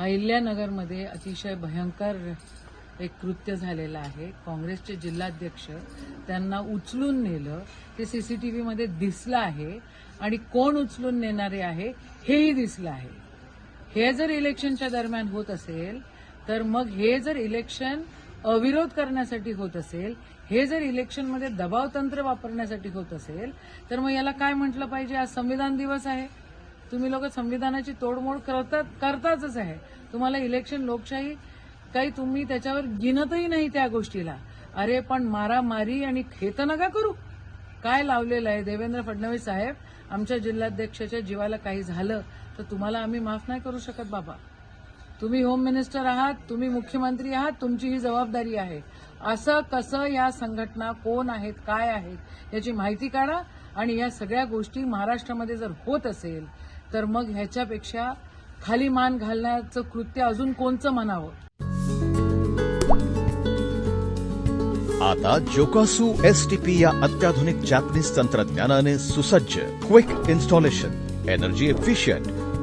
अहिल्यानगरमध्ये अतिशय भयंकर एक कृत्य झालेलं आहे. काँग्रेसचे जिल्हाध्यक्ष त्यांना उचलून नेलं. ते सीसीटीव्ही मध्ये दिसलं आहे. आणि कोण उचलून नेणारे आहे हेही दिसलं आहे. हे जर इलेक्शनच्या दरम्यान होत असेल तर मग हे जर इलेक्शन अविरोध करण्यासाठी होत असेल हे जर इलेक्शनमध्ये दबाव तंत्र वापरण्यासाठी होत असेल तर मग याला काय म्हटलं पाहिजे? आज संविधान दिवस आहे. तुम्ही लोक संविधानाची तोडमोड करतात करताच आहे. तुम्हाला इलेक्शन लोकशाही काही तुम्ही त्याच्यावर गिनतही नाही त्या गोष्टीला. अरे पण मारामारी आणि खेत नका करू. काय लावलेलं आहे? देवेंद्र फडणवीस साहेब आमच्या जिल्हाध्यक्षाच्या जीवाला काही झालं तर तुम्हाला आम्ही माफ नाही करू शकत बाबा. तुम्ही होम मिनिस्टर आहात तुम्ही मुख्यमंत्री आहात तुमची ही जबाबदारी आहे. असं कसं या संघटना कोण आहेत काय आहेत याची माहिती काढा आणि या सगळ्या गोष्टी महाराष्ट्रामध्ये जर होत असेल तर मग ह्याच्यापेक्षा खाली मान घालण्याचं कृत्य अजून कोणचं म्हणावं? आता जोकासू एस टी पी या अत्याधुनिक जॅपनीज तंत्रज्ञानाने सुसज्ज quick installation energy efficient